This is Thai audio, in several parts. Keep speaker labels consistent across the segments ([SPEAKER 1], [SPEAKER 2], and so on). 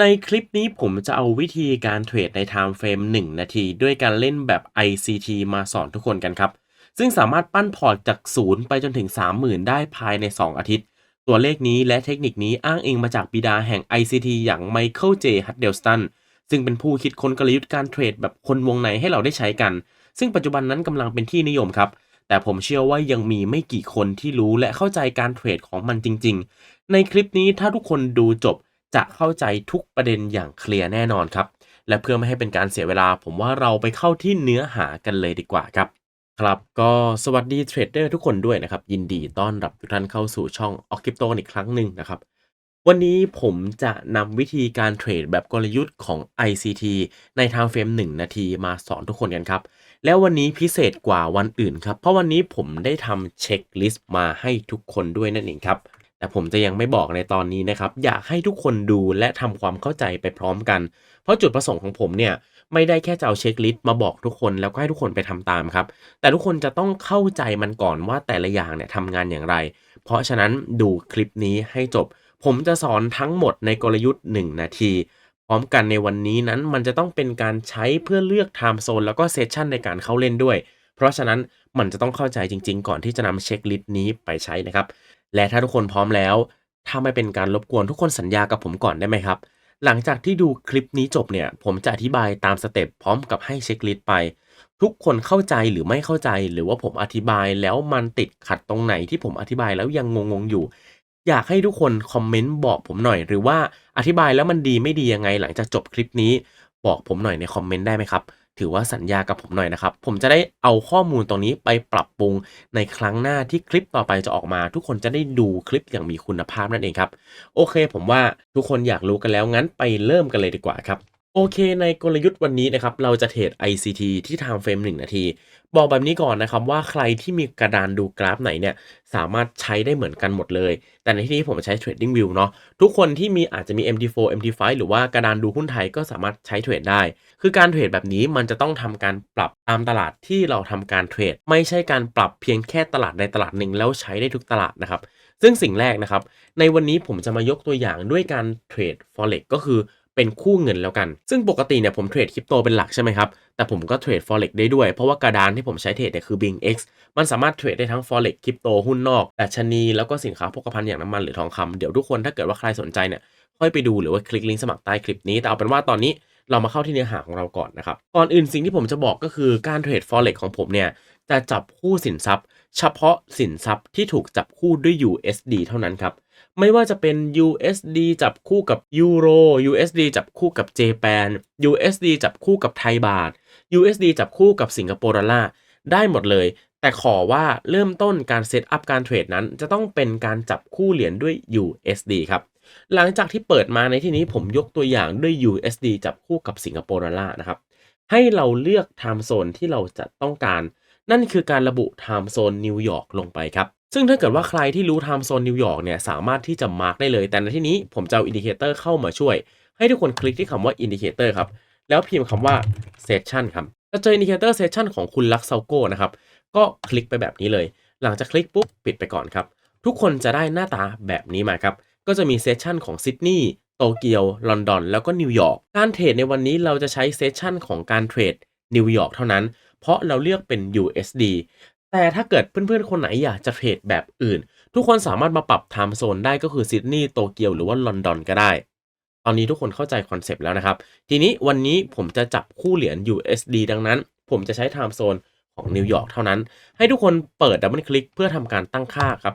[SPEAKER 1] ในคลิปนี้ผมจะเอาวิธีการเทรดใน Time Frame 1 นาที ด้วยการเล่นแบบ ICT มาสอนทุกคนกันครับ ซึ่งสามารถปั้นพอร์ตจาก 0 ไปจนถึง 30,000 ได้ภายใน 2 อาทิตย์ ตัวเลขนี้และเทคนิคนี้อ้างอิงมาจากบิดาแห่ง ICT อย่างไมเคิลเจฮัตเดลสตันซึ่งเป็นผู้คิดค้นกลยุทธ์การเทรดแบบคนวงในให้เราได้ใช้กัน ซึ่งปัจจุบันนั้นกำลังเป็นที่นิยมครับแต่ผมเชื่อว่ายังมีไม่กี่คนที่รู้และเข้าใจการเทรดของมันจริง ๆ ในคลิปนี้ถ้าทุกคนดูจบ จะเข้าใจทุกประเด็นอย่างเคลียร์แน่นอนครับ และเพื่อไม่ให้เป็นการเสียเวลา ผมว่าเราไปเข้าที่เนื้อหากันเลยดีกว่าครับครับก็สวัสดีเทรดเดอร์ทุกคนด้วยนะครับ ยินดีต้อนรับทุกท่านเข้าสู่ช่องออกคริปโตอีกครั้งหนึ่งนะครับ วันนี้ผมจะนำวิธีการเทรดแบบกลยุทธ์ของ ICT ใน Time Frame 1นาทีมาสอนทุกคนกันครับ แล้ววันนี้พิเศษกว่าวันอื่นครับ เพราะวันนี้ผมได้ทำเช็คลิสต์มาให้ทุกคนด้วยนั่นเองครับ แต่ผมจะยังไม่บอกในตอนนี้นะครับ อยากให้ทุกคนดูและทำความเข้าใจไปพร้อมกัน เพราะจุดประสงค์ของผมเนี่ยไม่ได้แค่จะเอาเช็คลิสต์มาบอกทุกคนแล้วก็ให้ทุกคนไปทำตามครับ แต่ทุกคนจะต้องเข้าใจมันก่อนว่าแต่ละอย่างเนี่ยทำงานอย่างไร เพราะฉะนั้นดูคลิปนี้ให้จบ ผมจะสอนทั้งหมดในกลยุทธ์ 1 นาที พร้อมกันในวันนี้นั้นมันจะต้องเป็นการใช้เพื่อเลือกไทม์โซนแล้วก็เซสชันในการเข้าเล่นด้วย เพราะฉะนั้นมันจะต้องเข้าใจจริง ๆ ก่อนที่จะนำเช็คลิสต์นี้ไปใช้นะครับ และถ้าทุกคนพร้อมแล้ว ถ้าไม่เป็นการรบกวนทุกคนสัญญากับผมก่อนได้ไหมครับ หลังจากที่ดูคลิปนี้จบเนี่ย ผมจะอธิบายตามสเต็ปพร้อมกับให้เช็คลิสต์ไป ทุกคนเข้าใจหรือไม่เข้าใจ หรือว่าผมอธิบายแล้วมันติดขัดตรงไหนที่ผมอธิบายแล้วยังงงๆอยู่ อยากให้ทุกคนคอมเมนต์บอกผมหน่อย หรือว่าอธิบายแล้วมันดีไม่ดียังไง หลังจากจบคลิปนี้ บอกผมหน่อยในคอมเมนต์ได้ไหมครับ ถือว่าสัญญากับผมหน่อยนะครับ ผมจะได้เอาข้อมูลตรงนี้ไปปรับปรุงในครั้งหน้าที่คลิปต่อไปจะออกมา ทุกคนจะได้ดูคลิปอย่างมีคุณภาพนั่นเองครับ โอเค ผมว่าทุกคนอยากรู้กันแล้วงั้นไปเริ่มกันเลยดีกว่าครับ โอเคในกลยุทธ์วันนี้นะครับ เราจะเทรด ICT ที่ Time Frame 1นาที บอกแบบนี้ก่อนนะครับว่าใครที่มีกระดานดูกราฟไหนเนี่ย สามารถใช้ได้เหมือนกันหมดเลย แต่ในที่นี้ผมใช้ Trading View เนาะทุกคนที่มีอาจจะมี MT4 MT5 หรือว่ากระดานดูหุ้นไทยก็สามารถใช้เทรดได้ คือการเทรดแบบนี้มันจะต้องทำการปรับตามตลาดที่เราทำการเทรด ไม่ใช่การปรับเพียงแค่ตลาดใดตลาดหนึ่งแล้วใช้ได้ทุกตลาดนะครับซึ่งสิ่งแรกนะครับ ในวันนี้ผมจะมายกตัวอย่างด้วยการเทรด forex ก็คือ เป็นคู่เงินแล้วกัน ซึ่งปกติเนี่ยผมเทรดคริปโตเป็นหลักใช่ไหมครับ แต่ผมก็เทรด forex ได้ด้วย เพราะว่ากระดานที่ผมใช้เทรดเนี่ยคือ BingX มันสามารถเทรดได้ทั้ง forex คริปโตหุ้นนอกดัชนี แล้วก็สินค้าโภคภัณฑ์อย่างน้ำมันหรือทองคำเดี๋ยวทุกคนถ้าเกิดว่าใครสนใจเนี่ยค่อยไปดูหรือว่าคลิกลิงก์สมัครใต้คลิปนี้ แต่เอาเป็นว่าตอนนี้เรามาเข้าที่เนื้อหาของเราก่อนนะครับ ก่อนอื่นสิ่งที่ผมจะบอกก็คือการเทรด forex ของผมเนี่ยจะจับคู่สินทรัพย์ เฉพาะสินทรัพย์ที่ถูกจับคู่ด้วย USD เท่านั้นครับ ไม่ว่าจะเป็น USD จับคู่กับยูโร USD จับคู่กับเจแปน USD จับคู่กับไทยบาท USD จับคู่กับสิงคโปร์ดอลลาร์ได้หมดเลย แต่ขอว่าเริ่มต้นการเซตอัพการเทรดนั้น จะต้องเป็นการจับคู่เหรียญด้วย USD ครับ หลังจากที่เปิดมาในที่นี้ผมยกตัวอย่างด้วย USD จับคู่กับสิงคโปร์ดอลลาร์นะครับ ให้เราเลือก time zone ที่เราจะต้องการ นั่นคือการระบุ time zone นิวยอร์กลงไปครับซึ่งถ้าเกิดว่าใครที่รู้ time zone นิวยอร์กเนี่ยสามารถที่จะมาร์กได้เลย แต่ในที่นี้ผมจะเอาอินดิเคเตอร์เข้ามาช่วย ให้ทุกคนคลิกที่คำว่าอินดิเคเตอร์ครับแล้วพิมพ์คำว่า session ครับจะเจออินดิเคเตอร์ session ของคุณลักเซาโก้นะครับก็คลิกไปแบบนี้เลย หลังจากคลิกปุ๊บปิดไปก่อนครับ ทุกคนจะได้หน้าตาแบบนี้มาครับ ก็จะมีเซสชันของซิดนีย์โตเกียว ลอนดอน แล้วก็นิวยอร์กการเทรดในวันนี้เราจะใช้เซสชันของการเทรดนิวยอร์กเท่านั้น เพราะเราเลือกเป็น USD แต่ถ้าเกิดเพื่อนๆ คนไหนอยากจะเทรดแบบอื่น ทุกคนสามารถมาปรับไทม์โซนได้ก็คือซิดนีย์โตเกียวหรือว่าลอนดอนก็ได้ ตอนนี้ทุกคนเข้าใจคอนเซปต์แล้วนะครับ ทีนี้วันนี้ผมจะจับคู่เหรียญ USD ดังนั้น ผมจะใช้ไทม์โซนของนิวยอร์กเท่านั้น ให้ทุกคนเปิดดับเบิลคลิกเพื่อทำการตั้งค่าครับ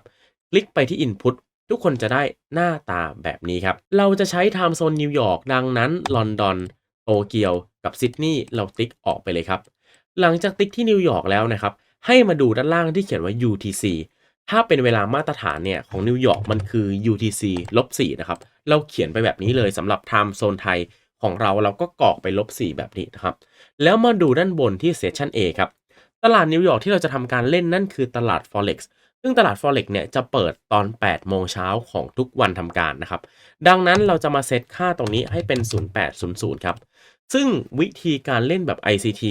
[SPEAKER 1] คลิกไปที่ Input ทุกคนจะได้หน้าตาแบบนี้ครับ เราจะใช้ไทม์โซนนิวยอร์กดังนั้นลอนดอนโตเกียวกับซิดนีย์เราติ๊กออกไปเลยครับ หลังจากติ๊กที่นิวยอร์กแล้วนะครับ ให้มาดูด้านล่างที่เขียนว่า UTC ถ้าเป็นเวลามาตรฐานเนี่ยของนิวยอร์กมันคือ UTC ลบ4นะครับ เราเขียนไปแบบนี้เลยสำหรับไทม์โซนไทยของเราเราก็กรอกไปลบ4แบบนี้นะครับ แล้วมาดูด้านบนที่ Session A ครับ ตลาดนิวยอร์กที่เราจะทำการเล่นนั่นคือตลาด Forex ซึ่งตลาด Forex เนี่ยจะเปิดตอน 8 โมงเช้าของทุกวันทำการนะครับ ดังนั้นเราจะมาเซตค่าตรงนี้ให้เป็น 0800 ครับ ซึ่งวิธีการเล่นแบบ ICT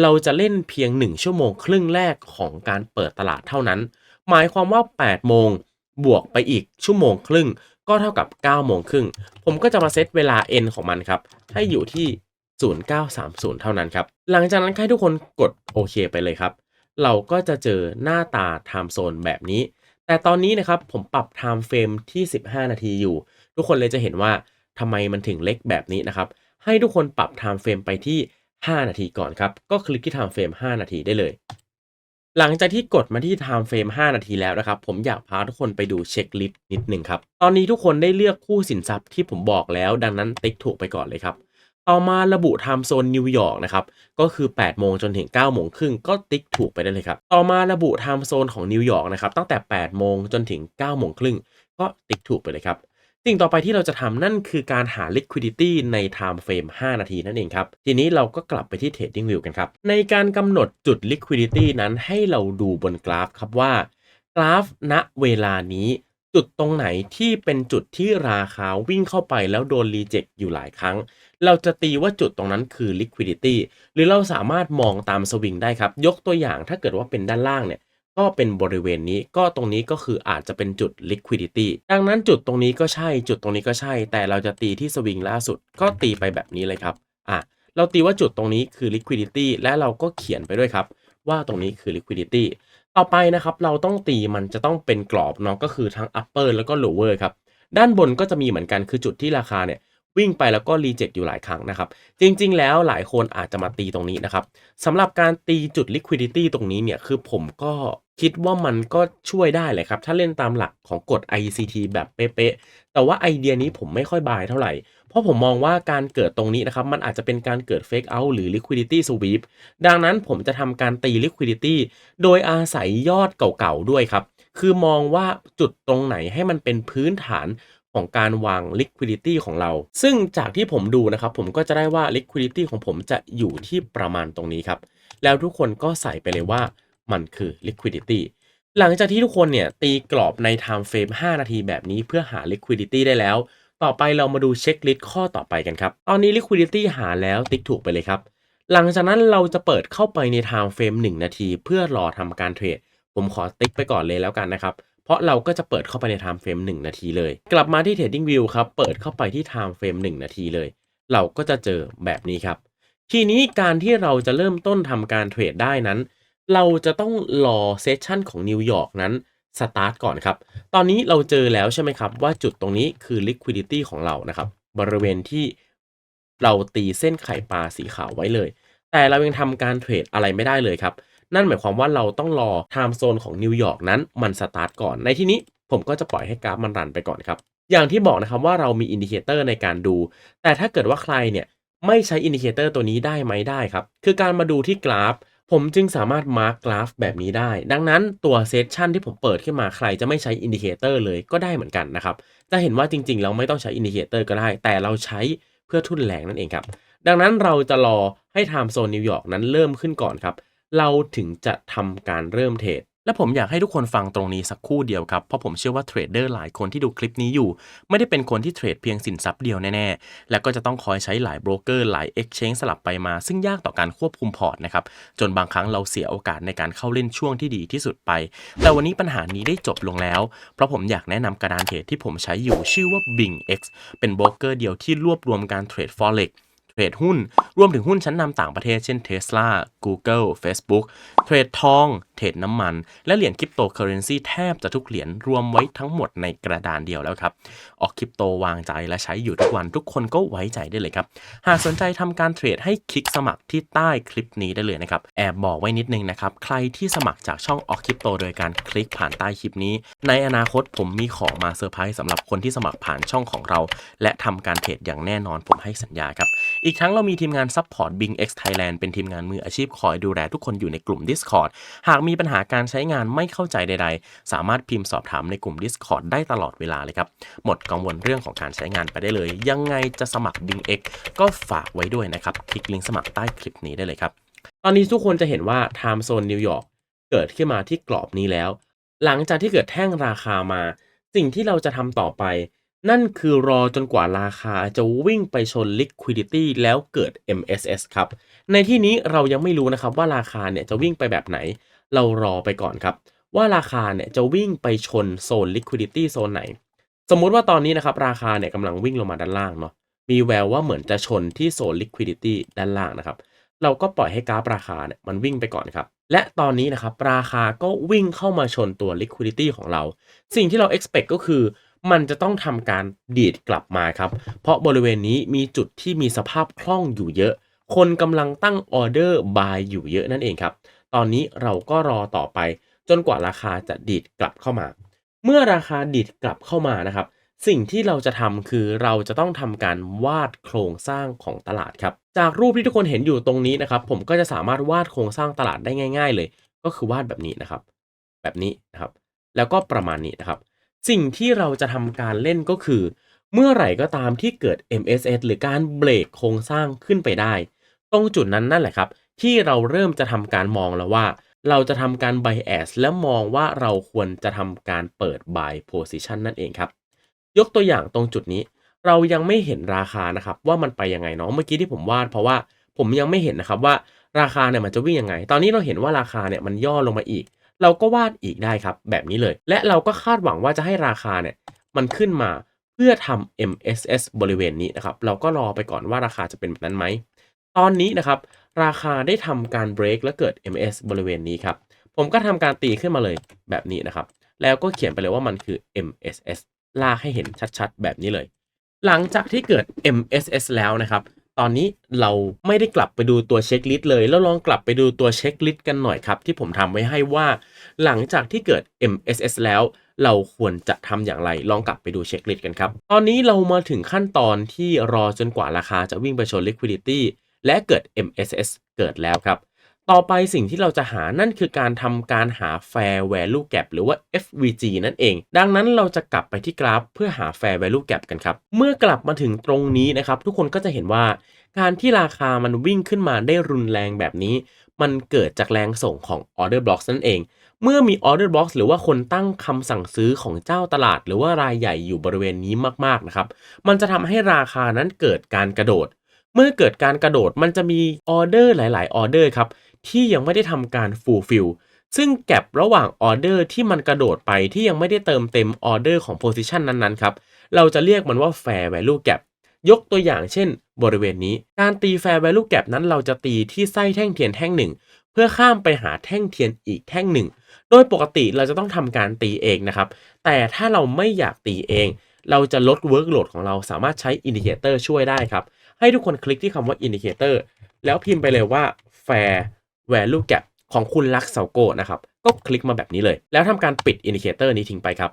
[SPEAKER 1] เราจะเล่นเพียง 1 ชั่วโมงครึ่งแรกของการเปิดตลาดเท่านั้น หมายความว่า 8 โมงบวกไปอีกชั่วโมงครึ่ง ก็เท่ากับ 9 โมงครึ่ง ผมก็จะมาเซตเวลา n ของมันครับ ให้อยู่ที่ 0930 เท่านั้นครับ หลังจากนั้นให้ทุกคนกดโอเคไปเลยครับ เราก็จะเจอหน้าตา time zone แบบนี้ แต่ตอนนี้นะครับผมปรับ time frame ที่ 15 นาทีอยู่ ทุกคนเลยจะเห็นว่าทำไมมันถึงเล็กแบบนี้นะครับ ให้ทุกคนปรับ time frame ไปที่ 5 นาทีก่อนครับ ก็คลิกที่ time frame 5 นาทีได้เลย หลังจากที่กดมาที่ time frame 5 นาทีแล้วนะครับ ผมอยากพาทุกคนไปดูเช็คลิสต์นิดหนึ่งครับ ตอนนี้ทุกคนได้เลือกคู่สินทรัพย์ที่ผมบอกแล้ว ดังนั้นติ๊กถูกไปก่อนเลยครับต่อมาระบุ time zone นิวยอร์กนะครับ ก็คือ 8 โมงจนถึง 9 โมงครึ่งก็ติ๊กถูกไปได้เลยครับ ต่อมาระบุ time zone ของนิวยอร์กนะครับ ตั้งแต่ 8 โมงจนถึง 9 โมงครึ่งก็ติ๊กถูกไปเลยครับ สิ่งต่อไปที่เราจะทำนั่นคือการหา liquidity ใน time frame 5 นาทีนั่นเองครับ ทีนี้เราก็กลับไปที่ trading view กันครับ ในการกำหนดจุด liquidity นั้นให้เราดูบนกราฟครับว่า กราฟณเวลานี้จุดตรงไหนที่เป็นจุดที่ราคาวิ่งเข้าไปแล้วโดนรีเจ็คอยู่หลายครั้ง เราจะตีว่าจุดตรงนั้นคือ liquidity หรือเราสามารถมองตามสวิงได้ครับ ยกตัวอย่างถ้าเกิดว่าเป็นด้านล่างเนี่ย ก็เป็นบริเวณนี้ก็ตรงนี้ก็คืออาจจะเป็นจุด liquidity ดังนั้นจุดตรงนี้ก็ใช่จุดตรงนี้ก็ใช่ แต่เราจะตีที่สวิงล่าสุดก็ตีไปแบบนี้เลยครับอะเราตีว่าจุดตรงนี้คือ liquidity และเราก็เขียนไปด้วยครับ ว่าตรงนี้คือ liquidity ต่อไปนะครับ เราต้องตีมันจะต้องเป็นกรอบเนาะก็คือทั้ง upper แล้วก็ lower ครับ ด้านบนก็จะมีเหมือนกันคือจุดที่ราคาเนี่ย วิ่งไปแล้วก็รีเจ็คอยู่หลายครั้งนะครับ จริง ๆ แล้วหลายคนอาจจะมาตีตรงนี้นะครับสำหรับการตีจุด liquidity ตรงนี้เนี่ยคือผมก็คิดว่ามันก็ช่วยได้เลยครับ ถ้าเล่นตามหลักของกฎ ICT แบบเป๊ะๆแต่ว่าไอเดียนี้ผมไม่ค่อยบายเท่าไหร่ เพราะผมมองว่าการเกิดตรงนี้นะครับ มันอาจจะเป็นการเกิด fake out หรือ liquidity sweep ดังนั้นผมจะทำการตี liquidity โดยอาศัยยอดเก่าๆด้วยครับ คือมองว่าจุดตรงไหนให้มันเป็นพื้นฐาน ของการวาง liquidity ของเรา ซึ่งจากที่ผมดูนะครับผมก็จะได้ว่า liquidity ของผมจะอยู่ที่ประมาณตรงนี้ครับ แล้วทุกคนก็ใส่ไปเลยว่ามันคือ liquidity หลังจากที่ทุกคนเนี่ยตีกรอบใน time frame 5 นาทีแบบนี้เพื่อหา liquidity ได้แล้ว ต่อไปเรามาดูเช็คลิสต์ข้อต่อไปกันครับ ตอนนี้ liquidity หาแล้วติ๊กถูกไปเลยครับ หลังจากนั้นเราจะเปิดเข้าไปใน time frame 1 นาที เพื่อรอทำการเทรด ผมขอติ๊กไปก่อนเลยแล้วกันนะครับ เพราะเราก็จะเปิดเข้าไปใน time frame 1 นาทีเลย กลับมาที่ trading view ครับ เปิดเข้าไปที่ time frame 1 นาทีเลย เราก็จะเจอแบบนี้ครับ ทีนี้การที่เราจะเริ่มต้นทำการเทรดได้นั้น เราจะต้องรอเซสชันของนิวยอร์กนั้นสตาร์ทก่อนครับ ตอนนี้เราเจอแล้วใช่ไหมครับ ว่าจุดตรงนี้คือ liquidity ของเรานะครับ บริเวณที่เราตีเส้นไข่ปลาสีขาวไว้เลย แต่เรายังทำการเทรดอะไรไม่ได้เลยครับ นั่นหมายความว่าเราต้องรอ time zone ของนิวยอร์กนั้นมันสตาร์ทก่อน ในที่นี้ผมก็จะปล่อยให้กราฟมันรันไปก่อนครับ อย่างที่บอกนะครับว่าเรามีอินดิเคเตอร์ในการดู แต่ถ้าเกิดว่าใครเนี่ยไม่ใช้อินดิเคเตอร์ตัวนี้ได้ไหมได้ครับ คือการมาดูที่กราฟ ผมจึงสามารถมาร์กกราฟแบบนี้ได้ ดังนั้นตัวเซสชันที่ผมเปิดขึ้นมาใครจะไม่ใช้อินดิเคเตอร์เลยก็ได้เหมือนกันนะครับ จะเห็นว่าจริงๆ เราไม่ต้องใช้อินดิเคเตอร์ก็ได้ แต่เราใช้เพื่อทุนแรงนั่นเองครับ ดังนั้นเราจะรอให้ไทม์โซนนิวยอร์กนั้นเริ่มขึ้นก่อนครับ เราถึงจะทำการเริ่มเทรด และผมอยากให้ทุกคนฟังตรงนี้สักครู่เดียวครับ เพราะผมเชื่อว่าเทรดเดอร์หลายคนที่ดูคลิปนี้อยู่ ไม่ได้เป็นคนที่เทรดเพียงสินทรัพย์เดียวแน่ๆ และก็จะต้องคอยใช้หลายโบรกเกอร์หลาย Exchange สลับไปมา ซึ่งยากต่อการควบคุมพอร์ตนะครับ จนบางครั้งเราเสียโอกาสในการเข้าเล่นช่วงที่ดีที่สุดไป แต่วันนี้ปัญหานี้ได้จบลงแล้ว เพราะผมอยากแนะนำกระดานเทรดที่ผมใช้อยู่ชื่อว่า BingX เป็นโบรกเกอร์เดียวที่รวบรวมการเทรด Forex เทรดหุ้น รวมถึงหุ้นชั้นนำต่างประเทศเช่น Tesla Google Facebook เทรดทองเทรดน้ำมัน และเหรียญคริปโตเคอเรนซีแทบจะทุกเหรียญรวมไว้ทั้งหมดในกระดานเดียวแล้วครับ ออกคริปโตวางใจและใช้อยู่ทุกวันทุกคนก็ไว้ใจได้เลยครับ หากสนใจทำการเทรดให้คลิกสมัครที่ใต้คลิปนี้ได้เลยนะครับ แอบบอกไว้นิดนึงนะครับ ใครที่สมัครจากช่องออกคริปโตโดยการคลิกผ่านใต้คลิปนี้ ในอนาคตผมมีของมาเซอร์ไพรส์สำหรับคนที่สมัครผ่านช่องของเรา และทำการเทรดอย่างแน่นอนผมให้สัญญาครับ อีกทั้งเรามีทีมงานซัพพอร์ต Bing X Thailand เป็นทีมงานมืออาชีพคอยดูแลทุกคนอยู่ในกลุ่ม Discord หากมีีปัญหาการใช้งานไม่เข้าใจใด ๆ สามารถพิมพ์สอบถามในกลุ่ม Discord ได้ตลอดเวลาเลยครับ หมดกังวลเรื่องของการใช้งานไปได้เลย ยังไงจะสมัคร Bing X ก็ฝากไว้ด้วยนะครับ คลิกลิงก์สมัครใต้คลิปนี้ได้เลยครับ ตอนนี้ทุกคนจะเห็นว่า Time Zone นิวยอร์กเกิดขึ้นมาที่กรอบนี้แล้ว หลังจากที่เกิดแท่งราคามา สิ่งที่เราจะทำต่อไป นั่นคือรอจนกว่าราคาจะวิ่งไปชน liquidity แล้วเกิด MSS ครับ ในที่นี้เรายังไม่รู้นะครับว่าราคาเนี่ยจะวิ่งไปแบบไหน เรารอไปก่อนครับ ว่าราคาเนี่ยจะวิ่งไปชนโซน liquidity โซนไหน สมมุติว่าตอนนี้นะครับ ราคาเนี่ยกำลังวิ่งลงมาด้านล่างเนาะมีแววว่าเหมือนจะชนที่โซน liquidity ด้านล่างนะครับ เราก็ปล่อยให้กราฟราคาเนี่ยมันวิ่งไปก่อนครับ และตอนนี้นะครับราคาก็วิ่งเข้ามาชนตัว liquidity ของเรา สิ่งที่เรา expect ก็คือมันจะต้องทำการดีดกลับมาครับ เพราะบริเวณนี้มีจุดที่มีสภาพคล่องอยู่เยอะ คนกำลังตั้งออเดอร์ buy อยู่เยอะนั่นเองครับ ตอนนี้เราก็รอต่อไป จนกว่าราคาจะดีดกลับเข้ามา เมื่อราคาดีดกลับเข้ามานะครับ สิ่งที่เราจะทำคือเราจะต้องทำการวาดโครงสร้างของตลาดครับ จากรูปที่ทุกคนเห็นอยู่ตรงนี้นะครับ ผมก็จะสามารถวาดโครงสร้างตลาดได้ง่าย ๆ เลย ก็คือวาดแบบนี้นะครับ แบบนี้นะครับ แล้วก็ประมาณนี้นะครับ สิ่งที่เราจะทำการเล่นก็คือ เมื่อไหร่ก็ตามที่เกิด MSS หรือการเบรกโครงสร้างขึ้นไปได้ ตรงจุดนั้นนั่นแหละครับ ที่เราเริ่มจะทำการมองแล้วว่า เราจะทำการ bias และมองว่าเราควรจะทำการเปิด buy position นั่นเองครับ ยกตัวอย่างตรงจุดนี้ เรายังไม่เห็นราคานะครับว่ามันไปยังไงเนาะเมื่อกี้ที่ผมวาดเพราะว่าผมยังไม่เห็นนะครับว่าราคาเนี่ยมันจะวิ่งยังไง ตอนนี้เราเห็นว่าราคาเนี่ยมันย่อลงมาอีก เราก็วาดอีกได้ครับ แบบนี้เลย และเราก็คาดหวังว่าจะให้ราคาเนี่ยมันขึ้นมาเพื่อทำ MSS บริเวณนี้นะครับ เราก็รอไปก่อนว่าราคาจะเป็นแบบนั้นไหม ตอนนี้นะครับ ราคาได้ทำการ break และเกิด MS บริเวณนี้ครับ ผมก็ทำการตีขึ้นมาเลยแบบนี้นะครับ แล้วก็เขียนไปเลยว่ามันคือ MSS ลากให้เห็นชัดๆ แบบนี้เลย หลังจากที่เกิด MSS แล้วนะครับ ตอนนี้เราไม่ได้กลับไปดูตัวเช็คลิสต์เลย แล้วลองกลับไปดูตัวเช็คลิสต์กันหน่อยครับ ที่ผมทำไว้ให้ว่า หลังจากที่เกิด MSS แล้วเราควรจะทำอย่างไร ลองกลับไปดูเช็คลิสต์กันครับ ตอนนี้เรามาถึงขั้นตอนที่รอจนกว่าราคาจะวิ่งไปชน liquidity และเกิด MSS เกิดแล้วครับ ต่อไปสิ่งที่เราจะหานั่นคือการทำการหา fair value gap หรือว่า FVG นั่นเอง ดังนั้นเราจะกลับไปที่กราฟเพื่อหา fair value gap กันครับ เมื่อกลับมาถึงตรงนี้นะครับ ทุกคนก็จะเห็นว่าการที่ราคามันวิ่งขึ้นมาได้รุนแรงแบบนี้ มันเกิดจากแรงส่งของ order blocks นั่นเองเมื่อมี order box หรือว่าคนตั้งคำสั่งซื้อของเจ้าตลาด หรือว่ารายใหญ่อยู่บริเวณนี้มากๆนะครับ มันจะทำให้ราคานั้นเกิดการกระโดด เมื่อเกิดการกระโดดมันจะมีออเดอร์หลาย ๆ ออเดอร์ครับที่ยังไม่ได้ทำการ fulfill ซึ่งแกลบระหว่างออเดอร์ที่มันกระโดดไปที่ยังไม่ได้เติมเต็มออเดอร์ของ position นั้นๆครับเราจะเรียกมันว่า fair value gap ยกตัวอย่างเช่น บริเวณนี้ การตี fair value gap นั้นเราจะตีที่ไส้แท่งเทียนแท่งหนึ่งเพื่อข้ามไปหาแท่งเทียนอีกแท่งหนึ่ง โดยปกติเราจะต้องทำการตีเองนะครับ แต่ถ้าเราไม่อยากตีเอง เราจะลด workload ของเราสามารถใช้ indicator ช่วยได้ครับ ให้ทุกคนคลิกที่คำว่า indicator แล้วพิมพ์ไปเลยว่า fair value gap ของคุณลักเซาโกนะครับ ก็คลิกมาแบบนี้เลย แล้วทำการปิด indicator นี้ทิ้งไปครับ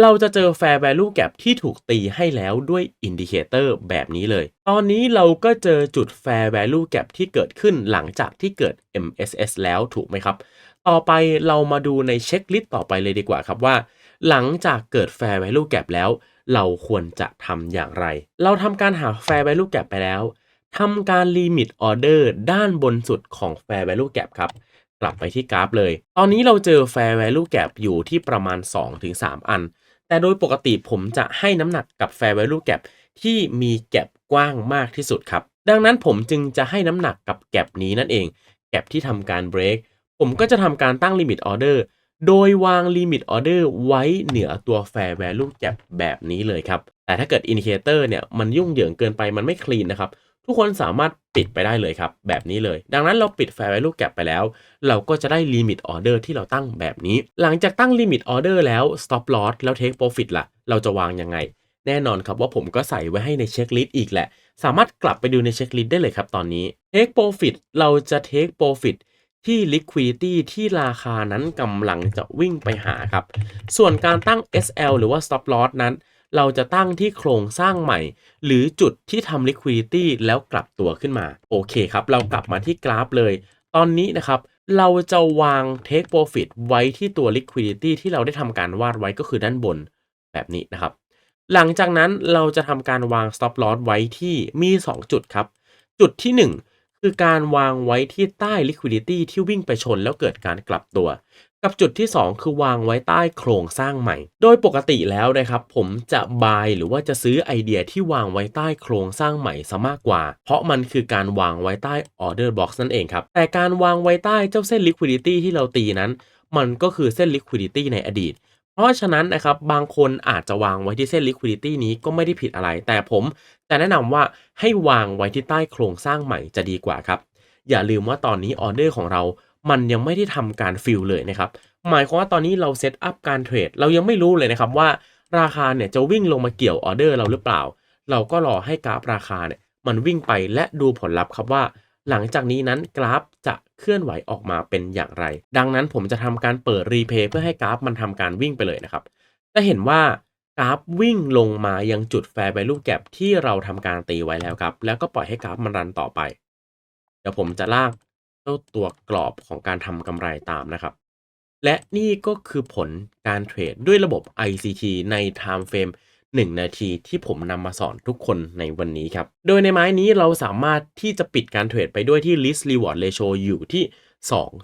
[SPEAKER 1] เราจะเจอ fair value gap ที่ถูกตีให้แล้วด้วย indicator แบบนี้เลย ตอนนี้เราก็เจอจุด fair value gap ที่เกิดขึ้นหลังจากที่เกิด MSS แล้วถูกไหมครับ ต่อไปเรามาดูในเช็คลิสต์ต่อไปเลยดีกว่าครับว่า หลังจากเกิด fair value gap แล้ว เราควรจะทำอย่างไร เราทำการหา fair value gap ไปแล้วทำการ limit order ด้านบนสุดของ fair value gap ครับ กลับไปที่กราฟเลย ตอนนี้เราเจอ fair value gap อยู่ที่ประมาณ 2-3 อัน แต่โดยปกติผมจะให้น้ำหนักกับ fair value gap ที่มีแกลบกว้างมากที่สุดครับ ดังนั้นผมจึงจะให้น้ำหนักกับแกลบนี้นั่นเอง แกลบที่ทำการ break ผมก็จะทำการตั้ง limit order โดยวาง limit order ไว้เหนือตัว fair value gap แบบนี้เลยครับ แต่ถ้าเกิด indicator เนี่ยมันยุ่งเหยิงเกินไปมันไม่ clean นะครับทุกคนสามารถปิดไปได้เลยครับ แบบนี้เลย ดังนั้นเราปิด fair value gap ไปแล้ว เราก็จะได้ limit order ที่เราตั้งแบบนี้ หลังจากตั้ง limit order แล้ว stop loss แล้ว take profit ล่ะ เราจะวางยังไง แน่นอนครับว่าผมก็ใส่ไว้ให้ในเช็คลิสต์อีกแหละ สามารถกลับไปดูในเช็คลิสต์ได้เลยครับตอนนี้ take profit เราจะ take profit ที่ liquidity ที่ราคานั้นกำลังจะวิ่งไปหาครับ ส่วนการตั้ง SL หรือว่า stop loss นั้น เราจะตั้งที่โครงสร้างใหม่ หรือจุดที่ทำ liquidity แล้วกลับตัวขึ้นมา โอเคครับ เรากลับมาที่กราฟเลย ตอนนี้นะครับเราจะวาง take profit ไว้ที่ตัว liquidity ที่เราได้ทำการวาดไว้ก็คือด้านบนแบบนี้นะครับ หลังจากนั้นเราจะทำการวาง stop loss ไว้ที่มี 2 จุดครับ จุดที่ 1 คือการวางไว้ที่ใต้ liquidity ที่วิ่งไปชนแล้วเกิดการกลับตัว กับจุดที่ 2 คือวางไว้ใต้โครงสร้างใหม่ โดยปกติแล้วนะครับผมจะบายหรือว่าจะซื้อไอเดียที่วางไว้ใต้โครงสร้างใหม่ซะมากกว่า เพราะมันคือการวางไว้ใต้ order box นั่นเองครับ แต่การวางไว้ใต้เจ้าเส้น liquidity ที่เราตีนั้น มันก็คือเส้น liquidity ในอดีต ราะฉะนั้นนะครับบางคนอาจจะวางไว้ที่เส้น liquidity นี้ก็ไม่ได้ผิดอะไร แต่ผมจะแนะนำว่าให้วางไว้ที่ใต้โครงสร้างใหม่จะดีกว่าครับ อย่าลืมว่าตอนนี้ออเดอร์ของเรามันยังไม่ได้ทำการฟิลเลยนะครับหมายความว่าตอนนี้เราเซตอัพการเทรดเรายังไม่รู้เลยนะครับว่าราคาเนี่ยจะวิ่งลงมาเกี่ยวออเดอร์เราหรือเปล่า เราก็รอให้กราฟราคาเนี่ยมันวิ่งไปและดูผลลัพธ์ครับว่า หลังจากนี้นั้นกราฟจะเคลื่อนไหวออกมาเป็นอย่างไร ดังนั้นผมจะทำการเปิดรีเพย์เพื่อให้กราฟมันทำการวิ่งไปเลยนะครับ จะเห็นว่ากราฟวิ่งลงมายังจุดแฟร์ value gap ที่เราทำการตีไว้แล้วครับ แล้วก็ปล่อยให้กราฟมันรันต่อไป เดี๋ยวผมจะลากเจ้าตัวกรอบของการทำกำไรตามนะครับ และนี่ก็คือผลการเทรดด้วยระบบ ICT ใน Time Frame 1 นาทีที่ผมนำมาสอนทุกคนในวันนี้ครับ โดยในไม้นี้เราสามารถที่จะปิดการเทรดไปด้วยที่ Risk Reward Ratio อยู่ที่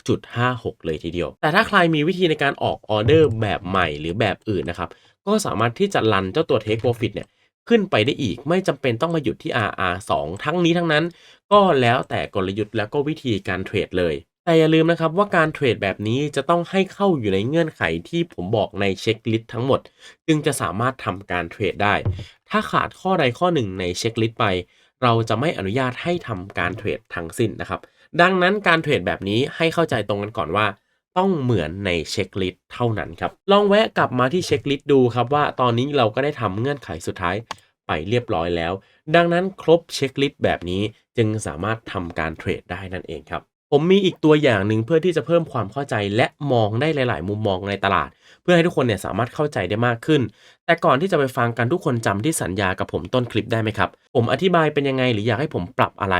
[SPEAKER 1] 2.56 เลยทีเดียว แต่ถ้าใครมีวิธีในการออกออเดอร์แบบใหม่หรือแบบอื่นนะครับ ก็สามารถที่จะรันเจ้าตัว Take Profit เนี่ยขึ้นไปได้อีกไม่จำเป็นต้องมาหยุดที่ RR 2 ทั้งนี้ทั้งนั้น ก็แล้วแต่กลยุทธ์แล้วก็วิธีการเทรดเลย แต่อย่าลืมนะครับว่าการเทรดแบบนี้จะต้องให้เข้าอยู่ในเงื่อนไขที่ผมบอกในเช็คลิสต์ทั้งหมด จึงจะสามารถทำการเทรดได้ ถ้าขาดข้อใดข้อหนึ่งในเช็คลิสต์ไป เราจะไม่อนุญาตให้ทำการเทรดทั้งสิ้นนะครับ ดังนั้นการเทรดแบบนี้ให้เข้าใจตรงกันก่อนว่า ต้องเหมือนในเช็คลิสต์เท่านั้นครับ ลองแวะกลับมาที่เช็คลิสต์ดูครับว่าตอนนี้เราก็ได้ทำเงื่อนไขสุดท้ายไปเรียบร้อยแล้ว ดังนั้นครบเช็คลิสต์แบบนี้จึงสามารถทำการเทรดได้นั่นเองครับ ผมมีอีกตัวอย่างหนึ่งเพื่อที่จะเพิ่มความเข้าใจและมองได้หลาย ๆ มุมมองในตลาด เพื่อให้ทุกคนเนี่ยสามารถเข้าใจได้มากขึ้น แต่ก่อนที่จะไปฟังกันทุกคนจำที่สัญญากับผมต้นคลิปได้ไหมครับ ผมอธิบายเป็นยังไงหรืออยากให้ผมปรับอะไร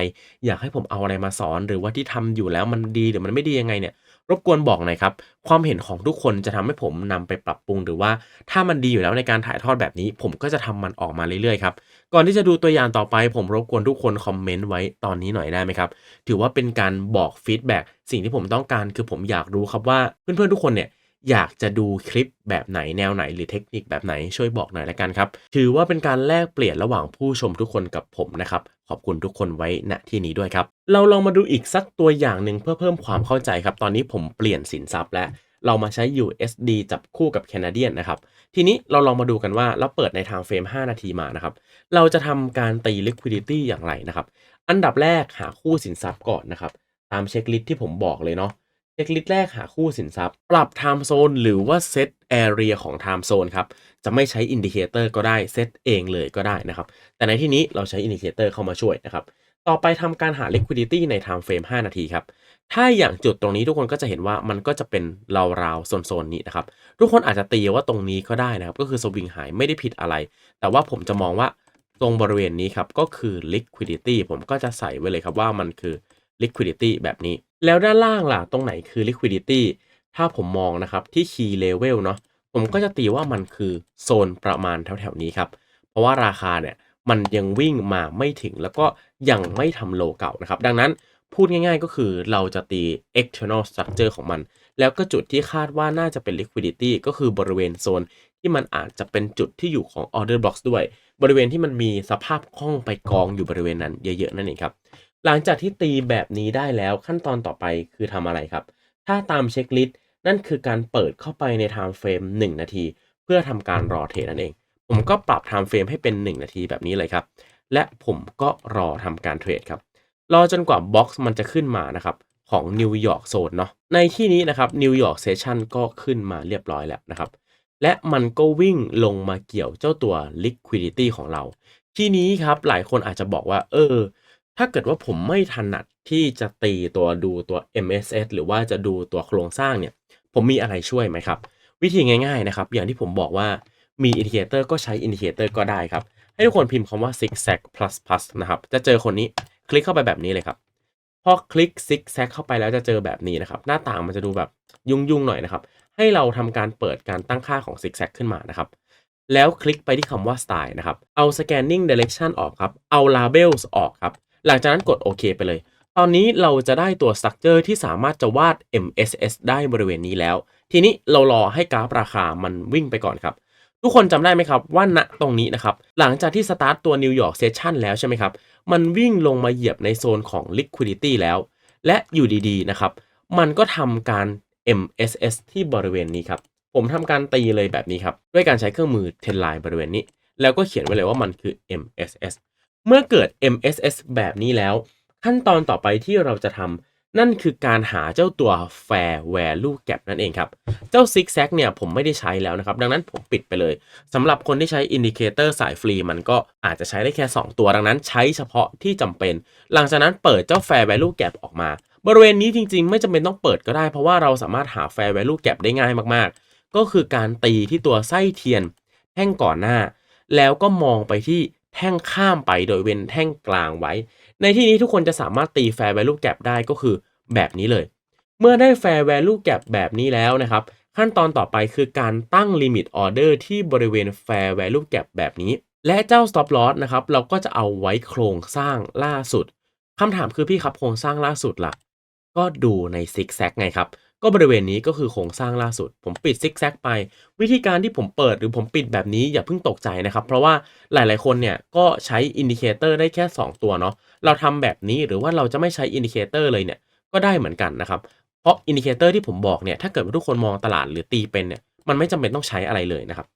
[SPEAKER 1] อยากให้ผมเอาอะไรมาสอน หรือว่าที่ทำอยู่แล้วมันดีหรือมันไม่ดียังไงเนี่ย รบกวนบอกหน่อยครับ ความเห็นของทุกคนจะทำให้ผมนำไปปรับปรุง หรือว่าถ้ามันดีอยู่แล้วในการถ่ายทอดแบบนี้ ผมก็จะทำมันออกมาเรื่อยๆครับ ก่อนที่จะดูตัวอย่างต่อไป ผมรบกวนทุกคนคอมเมนต์ไว้ตอนนี้หน่อยได้ไหมครับ ถือว่าเป็นการบอกฟีดแบ็กสิ่งที่ผมต้องการคือผมอยากรู้ครับว่าเพื่อนๆทุกคนเนี่ยอยากจะดูคลิปแบบไหนแนวไหนหรือเทคนิคแบบไหนช่วยบอกหน่อยละกันครับ ถือว่าเป็นการแลกเปลี่ยนระหว่างผู้ชมทุกคนกับผมนะครับ ขอบคุณทุกคนไว้ณที่นี้ด้วยครับ เราลองมาดูอีกสักตัวอย่างหนึ่งเพื่อเพิ่มความเข้าใจครับ ตอนนี้ผมเปลี่ยนสินทรัพย์แล้วเรามาใช้ USD จับคู่กับแคนาเดียนนะครับ ทีนี้เราลองมาดูกันว่าเราเปิดในทางเฟรม 5 นาทีมานะครับ เราจะทำการตี liquidity อย่างไรนะครับ อันดับแรกหาคู่สินทรัพย์ก่อนนะครับ ตามเช็คลิสที่ผมบอกเลยเนาะ เช็คลิสต์แรกหาคู่สินทรัพย์ ปรับ time zone หรือว่า set area ของ time zone ครับ จะไม่ใช้อินดิเคเตอร์ก็ได้เซตเองเลยก็ได้นะครับ แต่ในที่นี้เราใช้อินดิเคเตอร์เข้ามาช่วยนะครับ ต่อไปทำการหา liquidity ใน time frame 5 นาทีครับ ถ้าอย่างจุดตรงนี้ทุกคนก็จะเห็นว่ามันก็จะเป็นราวๆโซนๆนี้นะครับ ทุกคนอาจจะตีว่าตรงนี้ก็ได้นะครับ ก็คือสวิงหายไม่ได้ผิดอะไร แต่ว่าผมจะมองว่าตรงบริเวณนี้ครับก็คือ liquidity ผมก็จะใส่ไว้เลยครับว่ามันคือ liquidity แบบนี้ แล้วด้านล่างล่ะตรงไหนคือ liquidity ถ้าผมมองนะครับที่ key level เนาะผมก็จะตีว่ามันคือโซนประมาณแถวๆนี้ครับ เพราะว่าราคาเนี่ยมันยังวิ่งมาไม่ถึงแล้วก็ยังไม่ทำโลเก่านะครับ ดังนั้นพูดง่ายๆก็คือเราจะตี external structure ของมัน แล้วก็จุดที่คาดว่าน่าจะเป็น liquidity ก็คือบริเวณโซนที่มันอาจจะเป็นจุดที่อยู่ของ order blocks ด้วย บริเวณที่มันมีสภาพคล่องไปกองอยู่บริเวณนั้นเยอะๆนั่นเองครับ หลังจากที่ตีแบบนี้ได้แล้วขั้นตอนต่อไปคือทำอะไรครับ ถ้าตามเช็คลิสต์นั่นคือการเปิดเข้าไปใน time frame 1นาที เพื่อทำการรอเทรดนั่นเอง ผมก็ปรับ time frame ให้เป็น 1 นาทีแบบนี้เลยครับ และผมก็รอทำการเทรดครับ รอจนกว่าบ็อกซ์มันจะขึ้นมานะครับของนิวยอร์กโซนเนาะ ในที่นี้นะครับนิวยอร์กเซสชันก็ขึ้นมาเรียบร้อยแล้วนะครับ และมันก็วิ่งลงมาเกี่ยวเจ้าตัว liquidity ของเรา ที่นี้ครับหลายคนอาจจะบอกว่า เออ ถ้าเกิดว่าผมไม่ถนัดที่จะตีตัวดูตัว MSS หรือว่าจะดูตัวโครงสร้างเนี่ย ผมมีอะไรช่วยไหมครับ วิธีง่ายๆนะครับ อย่างที่ผมบอกว่ามีอินดิเคเตอร์ก็ใช้อินดิเคเตอร์ก็ได้ครับ ให้ทุกคนพิมพ์คำว่า zigzag plus plus นะครับ จะเจอคนนี้คลิกเข้าไปแบบนี้เลยครับพอคลิก zigzag เข้าไปแล้วจะเจอแบบนี้นะครับ หน้าต่างมันจะดูแบบยุ่งๆหน่อยนะครับ ให้เราทำการเปิดการตั้งค่าของ zigzag ขึ้นมานะครับแล้วคลิกไปที่คำว่า style นะครับ เอา scanning direction ออกครับ เอา labels ออกครับ หลังจากนั้นกดโอเคไปเลย ตอนนี้เราจะได้ตัว structure ที่สามารถจะวาด MSS ได้บริเวณนี้แล้ว ทีนี้เรารอให้กราฟราคามันวิ่งไปก่อนครับ ทุกคนจำได้ไหมครับว่าณตรงนี้นะครับ หลังจากที่สตาร์ตตัว New York Session แล้วใช่ไหมครับ มันวิ่งลงมาเหยียบในโซนของ liquidity แล้ว และอยู่ดีๆนะครับ มันก็ทำการ MSS ที่บริเวณนี้ครับผผมทำการตีเลยแบบนี้ครับ ด้วยการใช้เครื่องมือ 10 line บริเวณนี้ แล้วก็เขียนไว้เลยว่ามันคือ MSS เมื่อเกิด MSS แบบนี้แล้ว ขั้นตอนต่อไปที่เราจะทำนั่นคือการหาเจ้าตัว fair value gap นั่นเองครับ เจ้า zigzag เนี่ยผมไม่ได้ใช้แล้วนะครับ ดังนั้นผมปิดไปเลยสำหรับคนที่ใช้อินดิเคเตอร์สายฟรีมันก็อาจจะใช้ได้แค่ 2 ตัวดังนั้นใช้เฉพาะที่จำเป็น หลังจากนั้นเปิดเจ้า fair value gap ออกมา บริเวณนี้จริง ๆ ไม่จำเป็นต้องเปิดก็ได้ เพราะว่าเราสามารถหา fair value gap ได้ง่ายมากๆ ก็คือการตีที่ตัวไส้เทียนแท่งก่อนหน้า แล้วก็มองไปที่ แท่งข้ามไปโดยเว้นแท่งกลางไว้ ในที่นี้ทุกคนจะสามารถตี fair value gap ได้ก็คือแบบนี้เลย เมื่อได้ fair value gap แบบนี้แล้วนะครับ ขั้นตอนต่อไปคือการตั้ง limit order ที่บริเวณ fair value gap แบบนี้ และเจ้า stop loss นะครับ เราก็จะเอาไว้โครงสร้างล่าสุดคำถามคือพี่ครับโครงสร้างล่าสุดล่ะ ก็ดูใน zigzag ไงครับก็บริเวณนี้ก็คือโครงสร้างล่าสุด ผมปิดซิกแซกไป วิธีการที่ผมเปิดหรือผมปิดแบบนี้อย่าเพิ่งตกใจนะครับ เพราะว่าหลายๆคนเนี่ยก็ใช้อินดิเคเตอร์ได้แค่ 2 ตัวเนาะเราทำแบบนี้หรือว่าเราจะไม่ใช้อินดิเคเตอร์เลยเนี่ยก็ได้เหมือนกันนะครับ เพราะอินดิเคเตอร์ที่ผมบอกเนี่ยถ้าเกิดว่าทุกคนมองตลาดหรือตีเป็นเนี่ยมันไม่จำเป็นต้องใช้อะไรเลยนะครับ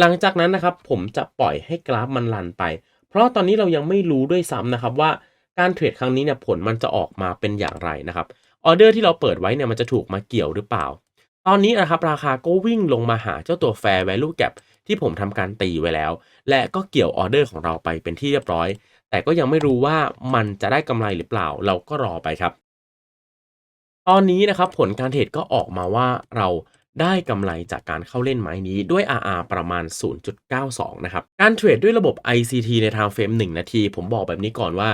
[SPEAKER 1] หลังจากนั้นนะครับผมจะปล่อยให้กราฟมันรันไป เพราะตอนนี้เรายังไม่รู้ด้วยซ้ำนะครับว่าการเทรดครั้งนี้เนี่ยผลมันจะออกมาเป็นอย่างไรนะครับ ออเดอร์ที่เราเปิดไว้เนี่ยมันจะถูกมาเกี่ยวหรือเปล่า ตอนนี้นะครับราคาก็วิ่งลงมาหาเจ้าตัว Fair Value Gap ที่ผมทำการตีไว้แล้ว และก็เกี่ยวออเดอร์ของเราไปเป็นที่เรียบร้อย แต่ก็ยังไม่รู้ว่ามันจะได้กำไรหรือเปล่า เราก็รอไปครับ ตอนนี้นะครับผลการเทรดก็ออกมาว่าเราได้กำไรจากการเข้าเล่นไม้นี้ด้วย RR ประมาณ 0.92 นะครับ การเทรดด้วยระบบ ICT ใน time frame 1นาที ผมบอกแบบนี้ก่อนว่า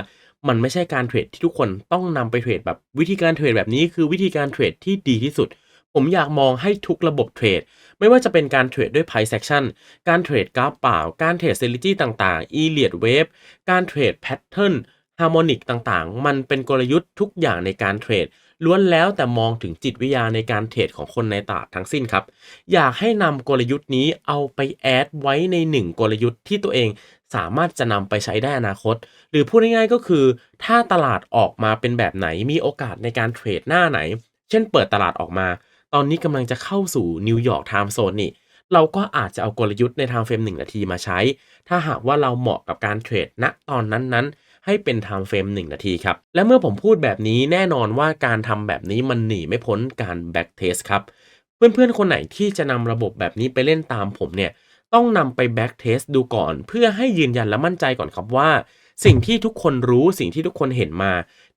[SPEAKER 1] มันไม่ใช่การเทรดที่ทุกคนต้องนำไปเทรดแบบวิธีการเทรดแบบนี้คือวิธีการเทรดที่ดีที่สุด ผมอยากมองให้ทุกระบบเทรด ไม่ว่าจะเป็นการเทรดด้วย price action การเทรดกราฟเปล่า การเทรด strategy ต่างๆ Elliott wave การเทรด pattern harmonic ต่างๆ มันเป็นกลยุทธ์ทุกอย่างในการเทรดล้วนแล้วแต่มองถึงจิตวิทยาในการเทรดของคนในตลาดทั้งสิ้นครับ อยากให้นำกลยุทธ์นี้เอาไปแอดไว้ในหนึ่งกลยุทธ์ที่ตัวเอง สามารถจะนำไปใช้ได้อนาคต หรือพูดง่ายๆก็คือ ถ้าตลาดออกมาเป็นแบบไหนมีโอกาสในการเทรดหน้าไหน เช่นเปิดตลาดออกมา ตอนนี้กำลังจะเข้าสู่นิวยอร์กไทม์โซนนี่เราก็อาจจะเอากลยุทธ์ในไทม์เฟรม1นาทีมาใช้ ถ้าหากว่าเราเหมาะกับการเทรดณตอนนั้นๆให้เป็นไทม์เฟรม1นาทีครับ และเมื่อผมพูดแบบนี้แน่นอนว่าการทำแบบนี้มันหนีไม่พ้นการแบ็กเทสครับ เพื่อนๆ คนไหนที่จะนำระบบแบบนี้ไปเล่นตามผมเนี่ย ต้องนำไปแบ็กเทสดูก่อน เพื่อให้ยืนยันและมั่นใจก่อนครับว่า สิ่งที่ทุกคนรู้สิ่งที่ทุกคนเห็นมา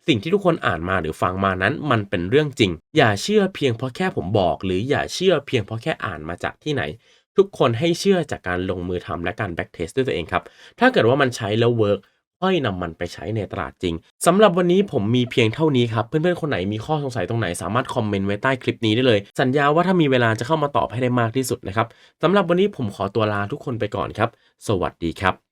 [SPEAKER 1] สิ่งที่ทุกคนอ่านมาหรือฟังมานั้น มันเป็นเรื่องจริง อย่าเชื่อเพียงเพราะแค่ผมบอก หรืออย่าเชื่อเพียงเพราะแค่อ่านมาจากที่ไหน ทุกคนให้เชื่อจากการลงมือทำและการแบ็กเทสด้วยตัวเองครับถ้าเกิดว่ามันใช้แล้วเวิร์ก ค่อยนำมันไปใช้ในตลาดจริงสำหรับวันนี้ผมมีเพียงเท่านี้ครับ เพื่อนๆ คนไหนมีข้อสงสัยตรงไหนสามารถคอมเมนต์ไว้ใต้คลิปนี้ได้เลย สัญญาว่าถ้ามีเวลาจะเข้ามาตอบให้ได้มากที่สุดนะครับสำหรับวันนี้ผมขอตัวลาทุกคนไปก่อนครับ สวัสดีครับ